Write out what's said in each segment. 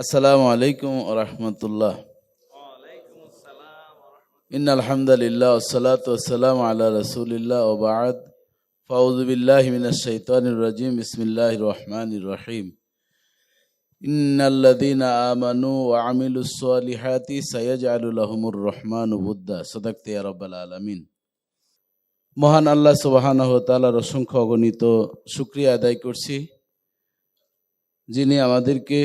আসসালামু আলাইকুম রহমতুল্লাহ। ইন আলহামদুলিল্লাহ ওসালাত ওসালাম আলা রসুলিল্লাহ ওবাদ ফাউজুবিল্লাহ মিনাশাইতানির রাজিম। বিসমিল্লাহ রহমান রহিম। ইন্নাল্লাযীনা আমানু ওয়া আমিলুস সালিহাতি সায়াজআলু লাহুমুর রহমানু বুদ্দা। সাদাকতে ইয়া রাব্বাল আলামিন। মহান আল্লাহ সুবহানাহু ওয়া তাআলার অসংখ্য অগণিত শুকরিয়া আদায় করছি, যিনি আমাদেরকে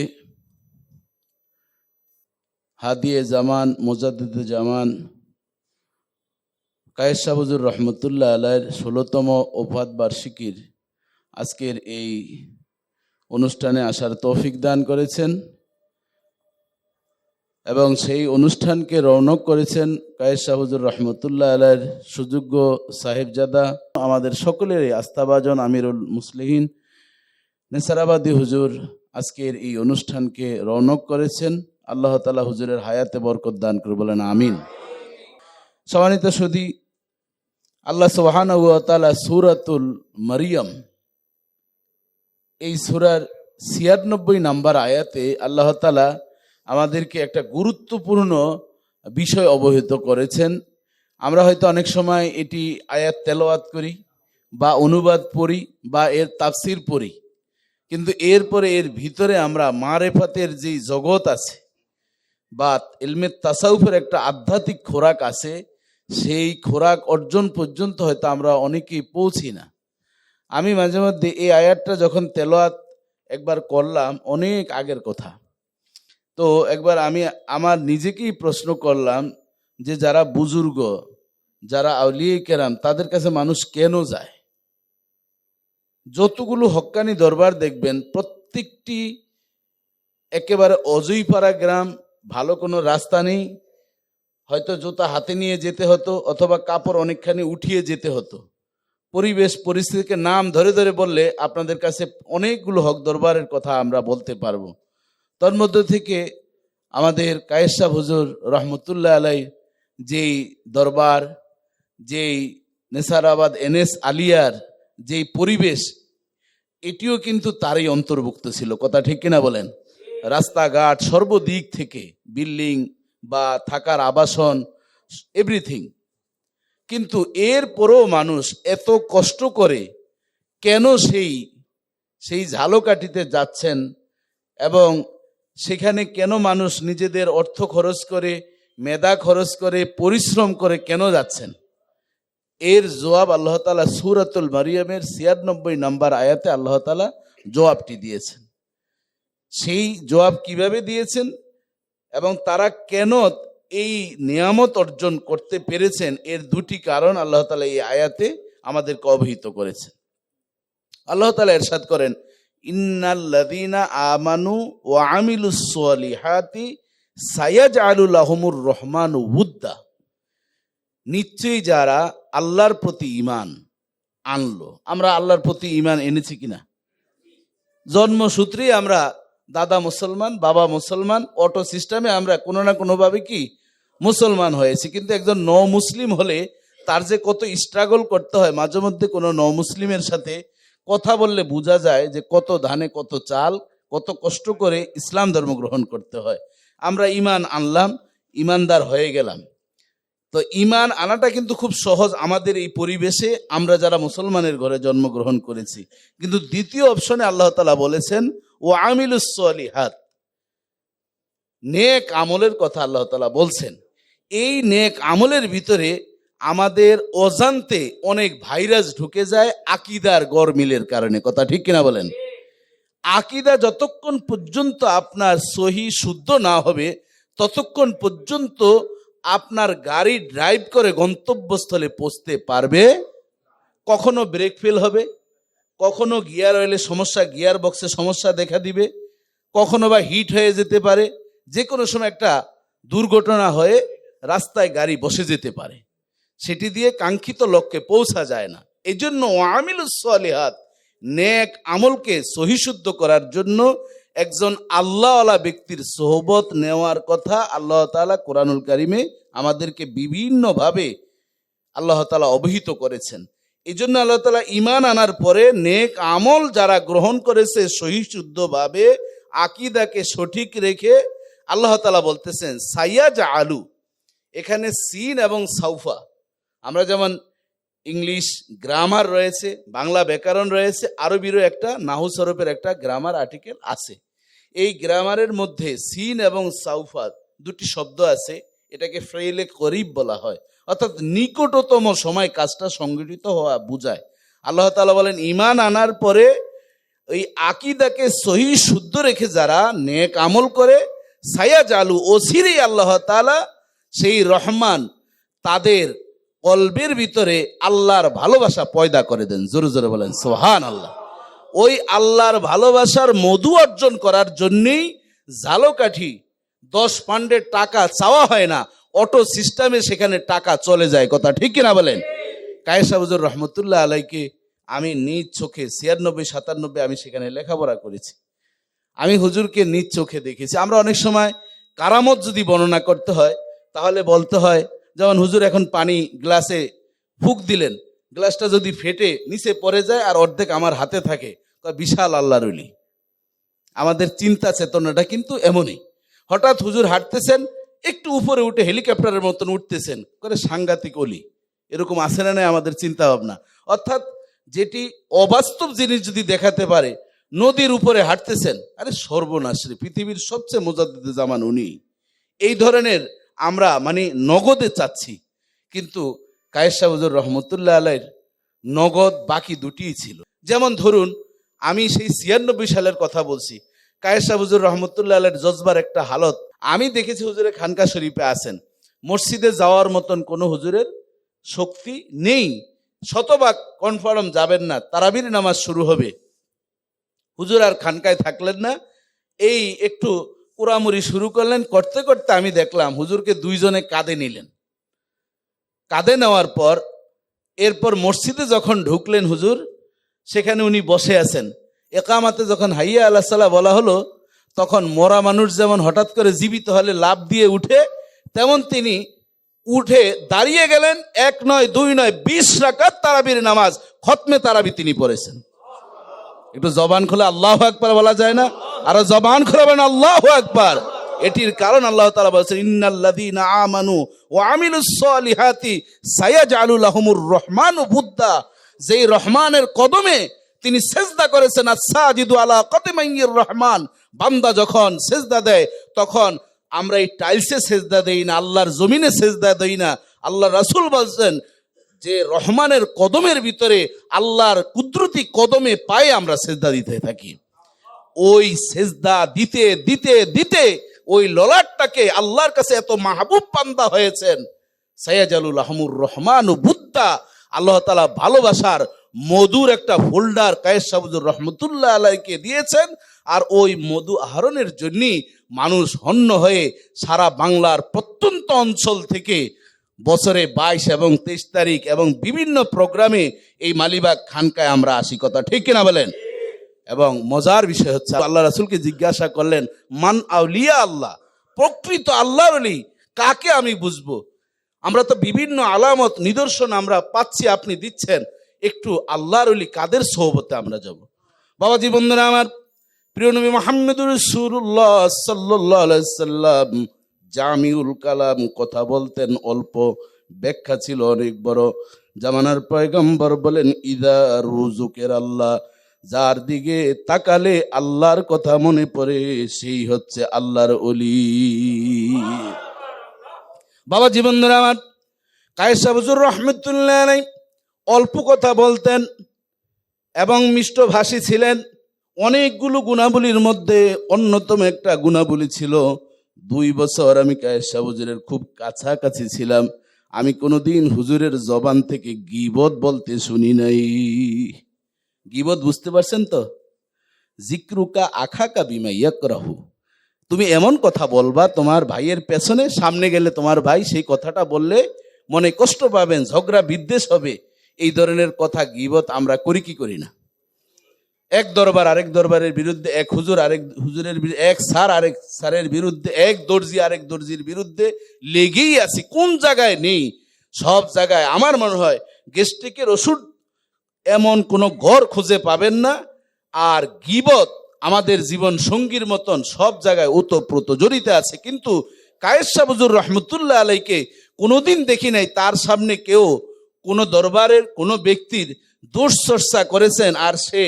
হাদিয়ে জামান, মোজাদ্দিদ জামান। কায়েস শাহবুজুর রহমতুল্লাহ আলাইয়ের ষোলোতম ওফাত বার্ষিকীর আজকের এই অনুষ্ঠানে আসার তৌফিক দান করেছেন এবং সেই অনুষ্ঠানকে রৌনক করেছেন কায়েস শাহবুজুর রহমতুল্লাহ আলাইয়ের সুযোগ্য সাহেবজাদা, আমাদের সকলেরই আস্থাভাজন আমিরুল মুসলিহীন। নেসারাবাদী হুজুর আজকের এই অনুষ্ঠানকে রৌনক করেছেন। আল্লাহ তালা হুজুরের হায়াতে বরকত দান করে বলেন আমিন। সম্মানিত সুদী আল্লাহ সুবাহান তালা সুরাতুল মারিয়াম, এই সুরার ছিয়ানব্বই নাম্বার আয়াতে আল্লাহ তালা আমাদেরকে একটা গুরুত্বপূর্ণ বিষয় অবহিত করেছেন। আমরা হয়তো অনেক সময় এটি আয়াত তেলাওয়াত করি, বা অনুবাদ পড়ি, বা এর তাফসির পড়ি, কিন্তু এরপরে এর ভিতরে আমরা মারেফাতের যে জগৎ আছে বা ইলমে তাসাউফের একটা আধ্যাত্মিক খোরাক আছে, সেই খোরাক অর্জন পর্যন্ত হয়তো আমরা অনেকেই পৌঁছি না। আমি মাঝে মধ্যে এই আয়াতটা যখন তেলোয়াত একবার করলাম, অনেক আগের কথা। তো একবার আমি আমার নিজেকেই প্রশ্ন করলাম যে যারা বুজুর্গ, যারা আউলিয়ে কেরাম, তাদের কাছে মানুষ কেন যায়? যতগুলো হক্কানি দরবার দেখবেন, প্রত্যেকটি একেবারে অজইপাড়া গ্রাম ভালো কোনো রাস্তা নেই, হয়তো জুতা হাতে নিয়ে যেতে হতো অথবা কাপড় অনেকখানি উঠিয়ে যেতে হতো। পরিবেশ, পরিস্থিতিকে নাম ধরে ধরে বললে আপনাদের কাছে অনেকগুলো হক দরবারের কথা আমরা বলতে পারব। তার মধ্যে থেকে আমাদের কায়েশা হুজুর রহমতুল্লাহ আলাই যেই দরবার, যেই নেসারাবাদ এনএস আলিয়ার যেই পরিবেশ, এটিও কিন্তু তারই অন্তর্ভুক্ত ছিল। কথা ঠিক কিনা বলেন? রাস্তাঘাট সর্বদিক থেকে, বিল্ডিং বা থাকার আবাসন এভরিথিং কিন্তু এরপরেও মানুষ এত কষ্ট করে কেন সেই সেই ঝালকাঠিতে যাচ্ছেন এবং সেখানে কেন মানুষ নিজেদের অর্থ খরচ করে, মেধা খরচ করে, পরিশ্রম করে কেন যাচ্ছেন? এর জবাব আল্লাহ তালা সুরাতুল মারিয়ামের ছিয়ানব্বই নম্বর আয়াতে আল্লাহ তালা জবাবটি দিয়েছেন। সেই জবাব কীভাবে দিয়েছেন? এবং তারা কেন এই নিয়ামত অর্জন করতে পেরেছেন? এর দুটি কারণ আল্লাহ তালা এই আয়াতে আমাদেরকে অবহিত করেছেন। আল্লাহ তালা এরশাদ করেন ইন্নাল্লাদিনা আমানু ও আমিলুসলিহাতি সায়াজ আলুল আহমুর রহমান উদ্দা। নিশ্চয়ই যারা আল্লাহর প্রতি ইমান আনলো, আমরা আল্লাহর প্রতি ইমান এনেছি কিনা? জন্মসূত্রেই আমরা দাদা মুসলমান, বাবা মুসলমান অটো সিস্টেমে আমরা কোনো না কোনোভাবে কি মুসলমান হয়েছি। কিন্তু একজন ন মুসলিম হলে তার যে কত স্ট্রাগল করতে হয়, মাঝে মধ্যে কোনো ন মুসলিমের সাথে কথা বললে বোঝা যায় যে কত ধানে কত চাল, কত কষ্ট করে ইসলাম ধর্ম গ্রহণ করতে হয়। আমরা ইমান আনলাম, ইমানদার হয়ে গেলাম। তো ইমান আনাটা কিন্তু খুব সহজ আমাদের এই পরিবেশে, আমরা যারা মুসলমানের ঘরে জন্মগ্রহণ করেছি। কিন্তু দ্বিতীয় অপশনে আল্লাহ তালা বলেছেন ও আমিলুসলিহাত নেক আমলের কথা আল্লাহ তালা বলছেন। এই নেক আমলের ভিতরে আমাদের অজান্তে অনেক ভাইরাস ঢুকে যায় আকিদার গরমিলের কারণে। কথা ঠিক কিনা বলেন? আকিদা যতক্ষণ পর্যন্ত আপনার সহি শুদ্ধ না হবে, ততক্ষণ পর্যন্ত আপনার গাড়ি ড্রাইভ করে গন্তব্যস্থলে পৌঁছতে পারবে, কখনো ব্রেক ফেল হবে কখনো গিয়ার অয়েলে সমস্যা, গিয়ার বক্সে সমস্যা দেখা দিবে, কখনো বা হিট হয়ে যেতে পারে যে কোনো সময় একটা দুর্ঘটনা হয়ে রাস্তায় গাড়ি বসে যেতে পারে। সেটি দিয়ে কাঙ্ক্ষিত লক্ষ্যে পৌঁছা যায় না। এই জন্য আমিলুসলিহাত নেক আমলকে সহিশুদ্ধ করার জন্য একজন আল্লাহওয়ালা ব্যক্তির সোহবত নেওয়ার কথা আল্লাহ তালা কোরআনুল কারিমে আমাদেরকে বিভিন্নভাবে আল্লাহ তালা অবহিত করেছেন। এই জন্য আল্লাহ তালা ইমান আনার পরে নেক আমল যারা গ্রহণ করেছে সহিশুদ্ধভাবে আকিদাকে সঠিক রেখে আল্লাহ তালা বলতেছেন, সাইয়াজ আলু, এখানে সিন এবং সাউফা। আমরা যেমন ইংলিশ গ্রামার রয়েছে, বাংলা ব্যাকরণ রয়েছে, আরবিরও একটা, নাহু স্বরূপের একটা গ্রামার আর্টিকেল আছে। এই গ্রামারের মধ্যে সিন এবং সাউফা দুটি শব্দ আছে, এটাকে ফ্রেইলে করিব বলা হয়। অর্থাৎ নিকটতম সময় কাজটা সংগঠিত হওয়া বুঝায়। আল্লাহ তালা বলেন ইমান আনার পরে ওই আকিদাকে সহি শুদ্ধ রেখে যারা নেক আমল করে সায়া জালু ওসিরি আল্লাহ তালা সেই রহমান তাদের কলবের ভিতরে আল্লাহর ভালোবাসা পয়দা করে দেন। জোরে জোরে বলেন সোহান আল্লাহ ওই আল্লাহর ভালোবাসার মধু অর্জন করার জন্যেই ঝালকাঠি দশ পান্ডের টাকা চাওয়া হয় না। অটো সিস্টেমে সেখানে টাকা চলে যায়, কথা ঠিক কিনা বলেন? কায়েসা হুজুর রহমতুল্লাহ আলাইকে আমি নিজ চোখে ছিয়ানব্বই, সাতানব্বই আমি সেখানে লেখাপড়া করেছি। আমি হুজুরকে নিজ চোখে দেখেছি। আমরা অনেক সময় কারামত যদি বর্ণনা করতে হয়, তাহলে বলতে হয়, যেমন হুজুর এখন পানি গ্লাসে ফুক দিলেন, গ্লাসটা যদি ফেটে নিচে পড়ে যায় আর অর্ধেক আমার হাতে থাকে বিশাল আল্লাহর অলি আমাদের চিন্তা চেতনাটা কিন্তু এমনই। হঠাৎ হুজুর হাঁটতেছেন একটু উপরে উঠে হেলিকপ্টারের মতন উঠতেছেন। করে সাংঘাতিক অলি। এরকম আসে না আমাদের চিন্তা ভাবনা অর্থাৎ যেটি অবাস্তব জিনিস যদি দেখাতে পারে, নদীর উপরে হাঁটতেছেন, আরে সর্বনাশ রে, পৃথিবীর সবচেয়ে মোজাদ্দিদে জামান উনি। এই ধরনের আমরা মানে নগদে চাচ্ছি। কিন্তু কায়েশা হুজুর রহমতুল্লাহ আলাইর নগদ বাকি দুটিই ছিল। যেমন ধরুন, আমি সেই ছিয়ানব্বই সালের কথা বলছি। কায়েশা হুজুর রহমতুল্লাহ আলাইর জজবার একটা হালত আমি দেখেছি হুজুরে খানকা শরীফে আছেন। মসজিদে যাওয়ার মতন কোনো হুজুরের শক্তি নেই। শতভাগ কনফার্ম যাবেন না, তারাবির নামাজ শুরু হবে। হুজুর আর খানকায় থাকলেন না। এই একটু কুড়ামুড়ি শুরু করলেন, করতে করতে আমি দেখলাম হুজুরকে দুইজনে কাঁধে নিলেন। কাঁধে নেওয়ার পর, এরপর মসজিদে যখন ঢুকলেন হুজুর, সেখানে উনি বসে আছেন। একামাতে যখন হাইয়া আল্লাহ সাল্লাহ বলা হলো তখন মরা মানুষ যেমন হঠাৎ করে জীবিত হলে লাভ দিয়ে উঠে, তেমন তিনি উঠে দাঁড়িয়ে গেলেন, এক নয়, দুই নয়, বিশ রাকাত তারাবির নামাজ, খতমে তারাবি তিনি পড়েছেন। একটু জবান খুলে আল্লাহ আকবার বলা যায় না? আরও জবান খুলে বলেন, আল্লাহ আকবার। এটির কারণ আল্লাহ তালা বলেছেন, ইন্নাল্লাযীনা আমানু ওয়া আমিলুস সালিহাতি সায়াজআলু লাহুমুর রহমানু বুদ্দা। যেই রহমানের কদমে তিনি সেজদা করেছেন আসাজিদু আলা কদমাইয়ির রহমান। বান্দা যখন সেজদা দেয়, তখন আমরা এই টাইলসে সেজদা দেই না, আল্লাহর জমিনে সেজদা দেই না। আল্লাহ রাসুল বলছেন যে রহমানের কদমের ভিতরে আল্লাহর কুদরতি কদমে পায়ে আমরা সেজদা দিতে থাকি। ওই সেজদা দিতে দিতে দিতে ওই ললাটটাকে আল্লাহর কাছে এত মাহবুব পান্দা হয়েছেন। সৈয়াজালুল আহমুর রহমান ও বুদ্ধা আল্লাহ তালা ভালোবাসার মধুর একটা হোল্ডার কায়েস সাবুজুর রহমতুল্লাহ আলাইকে দিয়েছেন, আর ওই মধু আহরণের জন্যই মানুষ হন্য হয়ে সারা বাংলার প্রত্যন্ত অঞ্চল থেকে বছরে বাইশ এবং তেইশ তারিখ এবং বিভিন্ন প্রোগ্রামে এই মালিবাগ খানকায় আমরা আসি। কথা ঠিক কিনা বলেন? এবং মজার বিষয় হচ্ছে, আল্লাহ রাসুলকে জিজ্ঞাসা করলেন, মান আউলিয়া আল্লাহ? প্রকৃত আল্লাহর অলি, কাকে আমি বুঝব? আমরা তো বিভিন্ন আলামত, নিদর্শন আমরা পাচ্ছি, আপনি দিচ্ছেন। একটু আল্লাহর অলি কাদের সোহবতে আমরা যাব? বাবাজি, বন্ধুরা আমার, প্রিয় নবী মোহাম্মদুর সুরুল্লাহ সাল্লাহ সাল্লাম জামিউল কালাম কথা বলতেন, অল্প ব্যাখ্যা ছিল অনেক বড়। জামানার পয়গম্বর বলেন, ইদা রুজুকের আল্লাহ, যার দিকে তাকালে আল্লাহর কথা মনে পড়ে, সেই হচ্ছে আল্লাহর অলি। বাবা জীবন ধরে আমার, কায়েসা হুজুর রহমতুল্লাহ অল্প কথা বলতেন এবং মিষ্টভাষী ছিলেন। অনেকগুলো গুণাবলীর মধ্যে অন্যতম একটা গুণাবলী ছিল, দুই বছর আমি কায়েসা হুজুরের খুব কাছাকাছি ছিলাম। আমি কোনোদিন হুজুরের জবান থেকে গিবত বলতে শুনি নাই। গিবত বুঝতে পারছেন তো? জিক্রুকা আখাকা বিমা ইয়াকরাহু। তুমি এমন কথা বলবা, তোমার ভাইয়ের পেছনে সামনে গেলে তোমার ভাই সেই কথাটা বললে মনে কষ্ট পাবেন, ঝগড়া বিদ্বেষ হবে। এই ধরনের কথা গিবত আমরা করি কি করি না? এক দরবার আরেক দরবারের বিরুদ্ধে এক হুজুর আরেক হুজুরের এক স্যার আরেক স্যারের বিরুদ্ধে এক দর্জি আরেক দর্জির বিরুদ্ধে লেগেই আছি, কোন জায়গায় নেই? সব জায়গায় আমার মনে হয় গেস্ট্রিকের ওষুধ এমন কোনো ঘর খুঁজে পাবেন না, আর গিবত আমাদের জীবন সঙ্গীর মতন সব জায়গায় ওতপ্রোত জড়িত আছে। কিন্তু কায়েস সাবুজুর রহমতুল্লাহ আলাইকে কোনোদিন দেখি নাই, তার সামনে কেউ কোনো দরবারের কোনো ব্যক্তির দোষ চর্চা করেছেন আর সে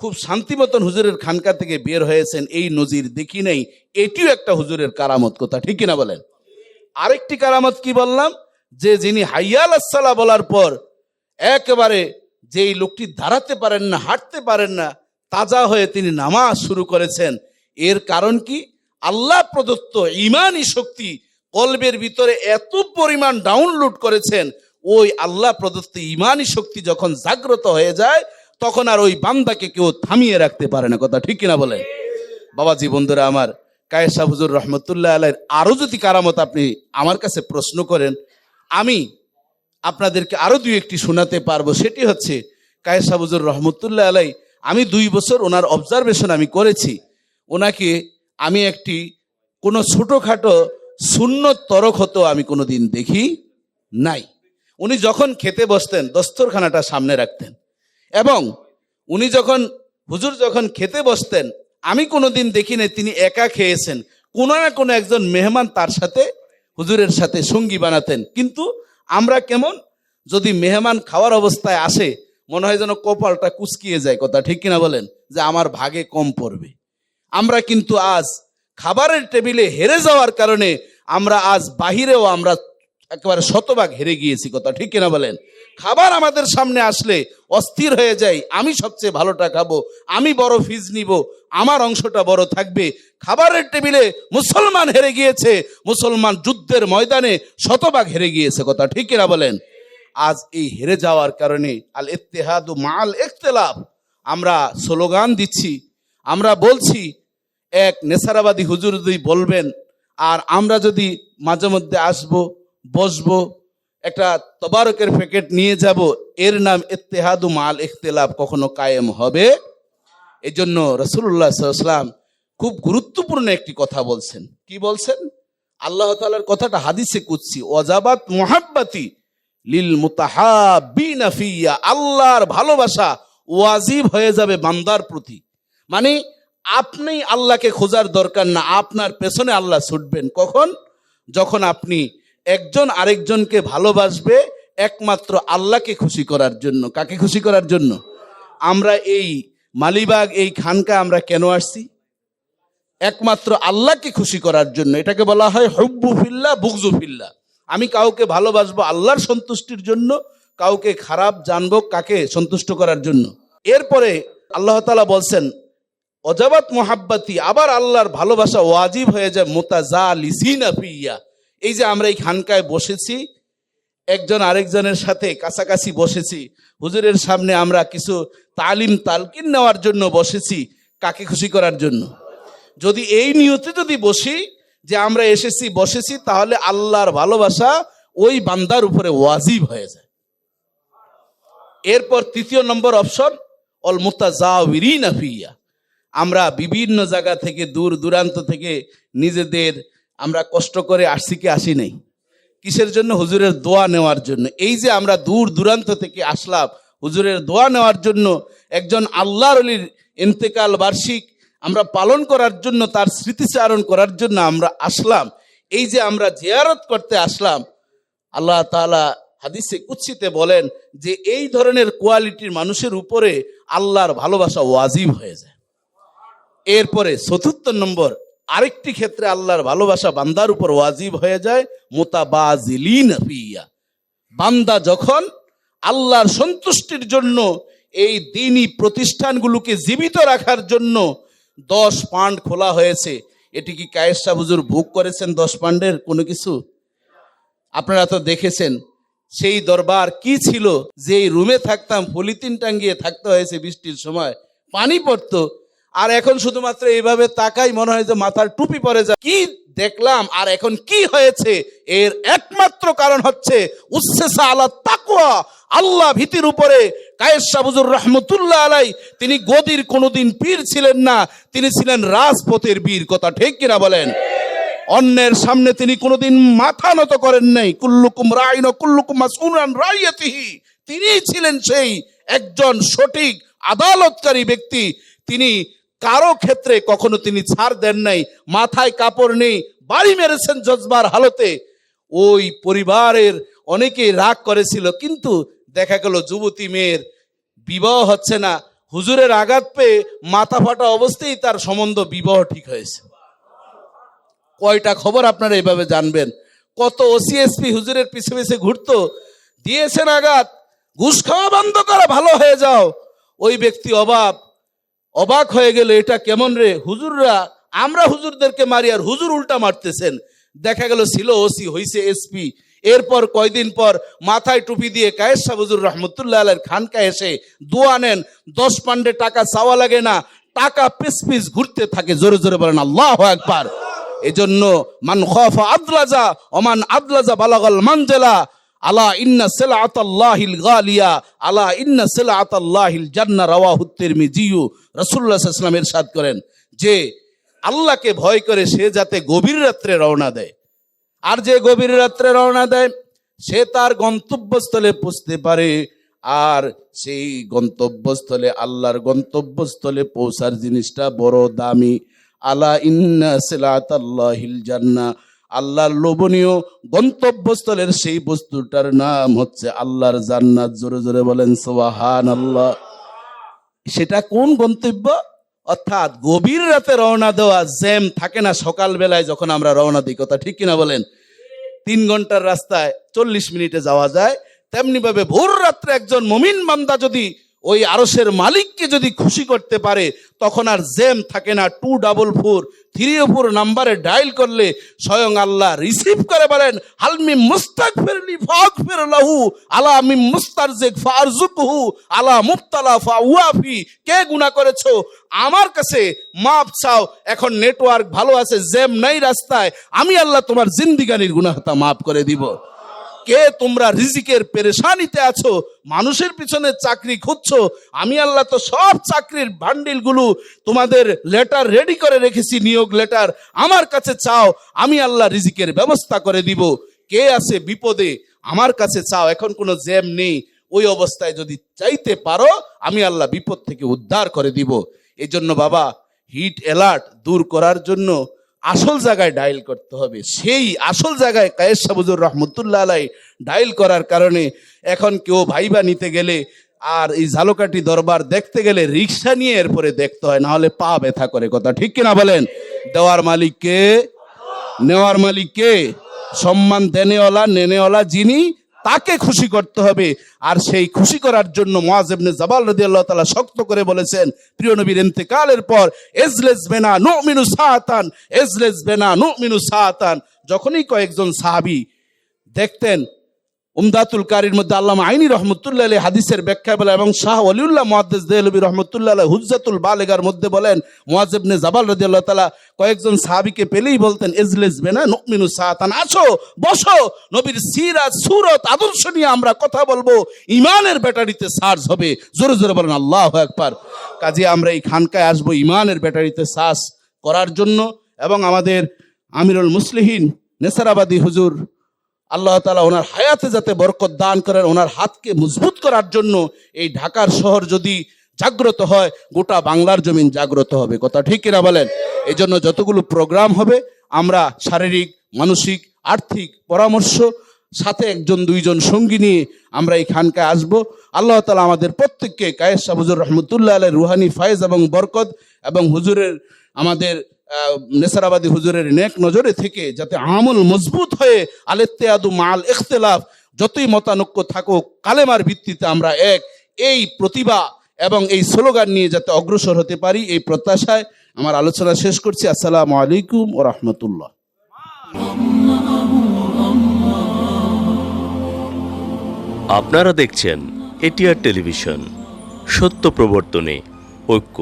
খুব শান্তি মতন হুজুরের খানকা থেকে বের হয়েছেন, এই নজির দেখি নেই। এটিও একটা হুজুরের কারামত কথা, ঠিক কিনা বলেন? আরেকটি কারামত কি বললাম? যে যিনি হাইয়াল আসসালা বলার পর একেবারে যেই লোকটি দাঁড়াতে পারেন না, হাঁটতে পারেন না, তাজা হয়ে তিনি নামাজ শুরু করেছেন। এর কারণ কি? আল্লাহ প্রদত্ত ইমানই শক্তি। কলবের ভিতরে এত পরিমাণ ডাউনলোড করেছেন ওই আল্লাহ প্রদত্ত ইমানই শক্তি যখন জাগ্রত হয়ে যায়, তখন আর ওই বান্দাকে কেউ থামিয়ে রাখতে পারে না। কথা ঠিক কিনা বলেন? বাবাজি, বন্ধুরা আমার, কায়েসা হুজুর রহমতুল্লাহ আলাইয়ের আরও যদি কারামত আপনি আমার কাছে প্রশ্ন করেন, আমি আপনাদেরকে আরও দুই একটি শোনাতে পারব। সেটি হচ্ছে, কায়েসা হুজুর রহমতুল্লাহ আলাই, আমি দুই বছর ওনার অবজারভেশন আমি করেছি। ওনাকে আমি একটি কোনো ছোটোখাটো শূন্য তরক হতো আমি কোনো দিন দেখি নাই। উনি যখন খেতে বসতেন, দস্তরখানাটা সামনে রাখতেন। এবং উনি যখন, হুজুর যখন খেতে বসতেন, আমি কোনোদিন দেখি নাই তিনি একা খেয়েছেন। কোনো না কোনো একজন মেহমান তার সাথে, হুজুরের সাথে সঙ্গী বানাতেন। কিন্তু আমরা কেমন, যদি মেহমান খাওয়ার অবস্থায় আসে, মনে হয় যেন কপালটা কুচকিয়ে যায়। কথা ঠিক কিনা বলেন? যে আমার ভাগে কম পড়বে। আমরা কিন্তু আজ খাবারের টেবিলে হেরে যাওয়ার কারণে আমরা আজ বাহিরেও আমরা একেবারে শতভাগ হেরে গিয়েছি, কথা ঠিক কিনা বলেন? খাবার আমাদের সামনে আসলে অস্থির হয়ে যাই আমি সবচেয়ে ভালোটা খাব, আমি বড় ফিজ নিব, আমার অংশটা বড় থাকবে। খাবারের টেবিলে মুসলমান হেরে গিয়েছে, মুসলমান যুদ্ধের ময়দানে শতভাগ হেরে গিয়েছে, কথা ঠিক কিনা বলেন? আজ এই হেরে যাওয়ার কারণে আল ইত্তেহাদু মাল ইখতিলাফ, আমরা স্লোগান দিচ্ছি, আমরা বলছি, এক নেসারাবাদী হুজুর যদি বলবেন, আর আমরা যদি মাঝে মধ্যে আসব বসবো, একটা তবারকের প্যাকেট নিয়ে যাব, এর নাম ইত্তেহাদু মাল ইখতিলাফ কখনো কায়েম হবে? এই জন্য রসুল্লাহ খুব গুরুত্বপূর্ণ একটি কথা বলছেন। কি বলছেন? আল্লাহ তালার কথাটা হাদিসে কুচ্ছি ওয়াজাবাত মোহাব্বাতি লিল মুতাহাবিনাফিয়া আল্লাহর ভালোবাসা ওয়াজিব হয়ে যাবে বান্দার প্রতি। মানে আপনি আল্লাহকে খোঁজার দরকার না, আপনার পেছনে আল্লাহ ছুটবেন। কখন? যখন আপনি একজন আরেকজনকে ভালোবাসবে একমাত্র আল্লাহকে খুশি করার জন্য। কাকে খুশি করার জন্য? আমরা এই মালিবাগ, এই খানকা আমরা কেন আসছি? একমাত্র আল্লাহকে খুশি করার জন্য। এটাকে বলা হয় হব্বু ফিল্লা বুকজু ফিল্লা। আমি কাউকে ভালোবাসবো আল্লাহর সন্তুষ্টির জন্য, কাউকে খারাপ জানব কাকে সন্তুষ্ট করার জন্য। এরপরে আল্লাহ তালা বলছেন, অজাবাত মোহাব্বাতি, আবার আল্লাহর ভালোবাসা ওয়াজিব হয়ে যায় মোতাজা লিসিনা ফিয়া। এই যে আমরা এই খানকায় বসেছি, একজন আরেকজনের সাথে কাছাকাছি বসেছি, হুজুরের সামনে আমরা কিছু তালিম তালকিন নেওয়ার জন্য বসেছি, কাকে খুশি করার জন্য? যদি এই নিয়তে যদি বসি যে আমরা এসেছি, বসেছি, তাহলে আল্লাহর ভালোবাসা ওই বান্দার উপরে ওয়াজিব হয়ে যায়। এরপর তৃতীয় নম্বর অপশন অল মুতাজাউরিনা আমরা বিভিন্ন জায়গা থেকে, দূর দূরান্ত থেকে নিজেদের আমরা কষ্ট করে আসছি কি আসি নাই? কিসের জন্য? হুজুরের দোয়া নেওয়ার জন্য। এই যে আমরা দূর দূরান্ত থেকে আসলাম, হুজুরের দোয়া নেওয়ার জন্য একজন আল্লাহর অলির ইন্তেকাল বার্ষিক আমরা পালন করার জন্য, তার স্মৃতিচারণ করার জন্য আমরা আসলাম। এই যে আমরা জিয়ারত করতে আসলাম, আল্লাহ তাআলা হাদিসে কুচ্ছিতে বলেন যে এই ধরনের কোয়ালিটির মানুষের উপরে আল্লাহর ভালোবাসা ওয়াজিব হয়ে যায়। এরপরে চতুর্থ নম্বর আরেকটি ক্ষেত্রে আল্লাহর ভালোবাসা বান্দার উপর ওয়াজিব হয়ে যায়, মোতাবাজিলিন ফিয়া। বান্দা যখন আল্লাহর সন্তুষ্টির জন্য এই দিনই প্রতিষ্ঠানগুলোকে জীবিত রাখার জন্য দশ পান্ড খোলা হয়েছে, এটি কি কায়েসা হুজুর বুক করেছেন দশ পান্ডের কোনো কিছু? আপনারা তো দেখেছেন, সেই দরবার কি ছিল? যে রুমে থাকতাম, পলিথিন টাঙ্গিয়ে থাকতে হয়েছে বৃষ্টির সময়, পানি পড়তো আর এখন শুধুমাত্র এইভাবে তাকাই মনে হয় যে মাথার টুপি পরে যায়। কি দেখলাম আর এখন কি হয়েছে? এর একমাত্র কারণ হচ্ছে উচ্ছেসা আলা তাকুয়া আল্লাহ ভীতির উপরে কায়েস সাবুজুর রহমতুল্লাহ আলাই, তিনি গদির কোনোদিন পীর ছিলেন না, তিনি ছিলেন রাজপথের বীর, কথা ঠিক কিনা বলেন? অন্যের সামনে তিনি কোনোদিন মাথা নত করেন নাই। কুল্লুকুম রাইন কুল্লুকুম মাসউলান রাইয়াতিহি। তিনি ছিলেন সেই একজন সঠিক আদালতকারী ব্যক্তি। তিনি কারও ক্ষেত্রে কখনো তিনি ছাড় দেন নাই, মাথায় কাপড় নেই, বাড়ি মেরেছেন জজবার হালতে। ওই পরিবারের অনেকেই রাগ করেছিল, কিন্তু দেখা গেল যুবতী মেয়ের বিবাহ হচ্ছে না। হুজুরের আঘাত পেয়ে মাথা ফাটা অবস্থায় তার সম্বন্ধ বিবাহ ঠিক হয়েছে। কয়টা খবর আপনারা এইভাবে জানবেন? কত ওসিএসপি হুজুরের পিছে পিছে ঘুরতো, দিয়েছেন আঘাত, ঘুষ খাওয়া বন্ধ করা ভালো হয়ে যাও। ওই ব্যক্তি অবাক অবাক হয়ে গেল, এটা কেমন রে? হুজুররা, আমরা হুজুরদেরকে মারি আর হুজুর উল্টা মারতেছেন। দেখা গেল, ছিল ওসি, হইছে এসপি এরপর কয়দিন পর মাথায় টুপি দিয়ে কায়েস হুজুর রহমতুল্লাহ আলের খানকা এসে দোয়া নেন, দশ পান্ডে টাকা চাওয়া লাগে না, টাকা পিস পিস ঘুরতে থাকে। জোরে জোরে বলেন, আল্লাহ একবার এজন্য, মান খফা আদলাজা অমান আদলাজা বালাগল মানজেলা আলা ইন্না সিলাত আল্লাহিল গালিয়া, আলা ইন্না সিলাত আল্লাহিল জান্নাহ রাওয়াহু তিরমিজিউ রাসূলুল্লাহ সাল্লাল্লাহু আলাইহি ওয়াসাল্লাম ইরশাদ করেন যে, আল্লাহকে ভয় করে সে যাতে গভীর রাত্রে রওনা দেয়। আর যে গভীর রাত্রে রওনা দেয়, সে তার গন্তব্যস্থলে পৌঁছতে পারে। আর সেই গন্তব্যস্থলে, আল্লাহর গন্তব্যস্থলে পৌঁছার জিনিসটা বড় দামি। আলা ইন্না সিলাত আল্লাহিল জান্নাহ আল্লাহর লোভনীয় গন্তব্যস্থলের সেই বস্তুটার নাম হচ্ছে আল্লাহর জান্নাত। জোরে জোরে বলেন সোহান আল্লাহ সেটা কোন গন্তব্য? অর্থাৎ গভীর রাতে রওনা দেওয়া জ্যাম থাকে না সকাল বেলায় যখন আমরা রওনা দিই, কথা ঠিক কিনা বলেন? তিন ঘণ্টার রাস্তায় চল্লিশ মিনিটে যাওয়া যায় তেমনি ভাবে ভোর রাত্রে একজন মমিন বান্দা যদি ওই আরসের মালিককে যদি খুশি করতে পারে, তখন আর জেম থাকে না। Two double four, three four নাম্বারে ডায়াল করলে স্বয়ং আল্লাহ রিসিভ করে বলেন হালমি মুস্তাক ফেরলি ফাক ফের লাহু, আলা আমি মুস্তার জেক ফারজুকহু আলা মুফতালা ফা। উয়াফি কে গুণা করেছ? আমার কাছে মাপ চাও, এখন নেটওয়ার্ক ভালো আছে জেম নাই রাস্তায়, আমি আল্লাহ তোমার জিন্দিগানির গুনাহতা মাফ করে দিব। কে তোমরা রিজিকের পেরেশানিতে আছো? মানুষের পিছনে চাকরি খুঁজছো? আমি আল্লাহ তো সব চাকরির বান্ডিলগুলো তোমাদের লেটার রেডি করে রেখেছি, নিয়োগ লেটার আমার কাছে চাও, আমি আল্লাহ রিজিকের ব্যবস্থা করে দিব। কে আছে বিপদে? আমার কাছে চাও, এখন কোনো জ্যাম নেই। ওই অবস্থায় যদি চাইতে পারো, আমি আল্লাহ বিপদ থেকে উদ্ধার করে দিব। এই জন্য বাবা হিট অ্যালার্ট দূর করার জন্য আসল জায়গায় ডায়াল করতে হবে। সেই আসল জায়গায় কায়েস সাবুজুর রহমতুল্লাহ আলাই ডায়াল করার কারণে এখন কেউ ভাইবা নিতে গেলে আর এই ঝালকাঠি দরবার দেখতে গেলে রিক্সা নিয়ে এরপরে দেখতে হয় না হলে পা ব্যথা করে। কথা ঠিক কিনা বলেন? দেওয়ার মালিককে, নেওয়ার মালিককে সম্মান দেনেওয়ালা, নেনেওয়ালা যিনি তাকে খুশি করতে হবে। আর সেই খুশি করার জন্য মোয়াজেবনে জাবাল রদি আল্লাহ তালা শক্ত করে বলেছেন, প্রিয় নবীর ইন্তেকালের পর এজলেস বেনা নো মিনু সাহাতান এজলেস বেনা নো মিনু সাহাতান যখনই কয়েকজন সাহাবি দেখতেন উমদাতুল কারির মধ্যে আল্লামা আইনি রহমতুল্লাহ হাদিসের ব্যাখ্যা বলে এবং শাহ অলিউল্লাহ মুহাদ্দিস দেহলবী রহমতুল্লাহ আলী হুজ্জাতুল বালেগার মধ্যে বলেন মুয়াজ্জিবনে জাবাল রাদিয়াল্লাহু তালা কয়েকজন সাহাবীকে পেলেই বলতেন, ইজলিস বেনা নুমিনু সাতান আসো, বসো, নবীর সিরাত সুরত, আদর্শ নিয়ে আমরা কথা বলব ইমানের ব্যাটারিতে চার্জ হবে। জোরে জোরে বলেন, আল্লাহ একবার কাজে আমরা এই খানকায় আসব ইমানের ব্যাটারিতে চার্জ করার জন্য এবং আমাদের আমিরুল মুসলিহীন, নেসারাবাদী হুজুর আল্লাহ তালা ওনার হায়াতে যাতে বরকত দান করেন, ওনার হাতকে মজবুত করার জন্য এই ঢাকার শহর যদি জাগ্রত হয়, গোটা বাংলার জমিন জাগ্রত হবে। কথা ঠিক কিনা বলেন? এই জন্য যতগুলো প্রোগ্রাম হবে, আমরা শারীরিক, মানসিক, আর্থিক পরামর্শ, সাথে একজন, দুইজন সঙ্গী নিয়ে আমরা এই খানকায় আসব। আল্লাহ তালা আমাদের প্রত্যেককে কায়েস শাহ হুজুর রহমতুল্লাহ আলের রুহানি, ফায়েজ এবং বরকত এবং হুজুরের আমাদের নেসারাবাদী হুজুরের নেক নজরে থেকে যাতে আমল মজবুত হয়ে আলেত্তেয়াদু মাল ইখতলাফ যতই মতানৈক্য থাকুক, কালেমার ভিত্তিতে আমরা এক। এই প্রতিভা এবং এই স্লোগান নিয়ে যাতে অগ্রসর হতে পারি, এই প্রত্যাশায় আমার আলোচনা শেষ করছি। আসসালামু আলাইকুম ও রহমতুল্লাহ। আপনারা দেখছেন এটিআর টেলিভিশন, সত্য প্রবর্তনে ঐক্য।